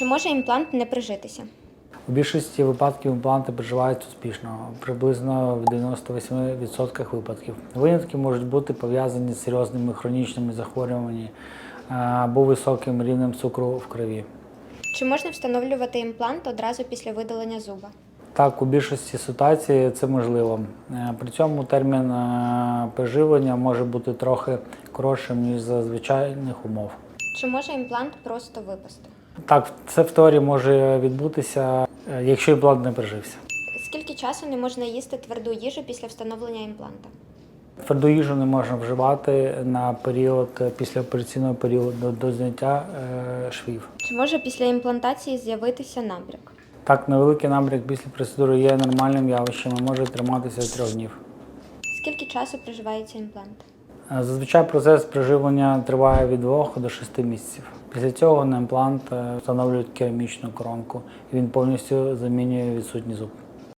Чи може імплант не прижитися? У більшості випадків імпланти приживаються успішно, приблизно в 98% випадків. Винятки можуть бути пов'язані з серйозними хронічними захворюваннями е, або високим рівнем цукру в крові. Чи можна встановлювати імплант одразу після видалення зуба? Так, у більшості ситуацій це можливо. Е, При цьому термін е, приживлення може бути трохи коротшим, ніж за звичайних умов. Чи може імплант просто випасти? Так, це в теорії може відбутися, е, якщо імплант не прижився. Скільки часу не можна їсти тверду їжу після встановлення імпланта? Тверду їжу не можна вживати на період е, післяопераційного періоду до зняття е, швів. Чи може після імплантації з'явитися набряк? Так, невеликий набряк після процедури є нормальним явищем і може триматися трьох днів. Скільки часу приживається імплант? Зазвичай процес приживлення триває від 2 до 6 місяців. Після цього на імплант е, встановлюють керамічну коронку, він повністю замінює відсутні зуб.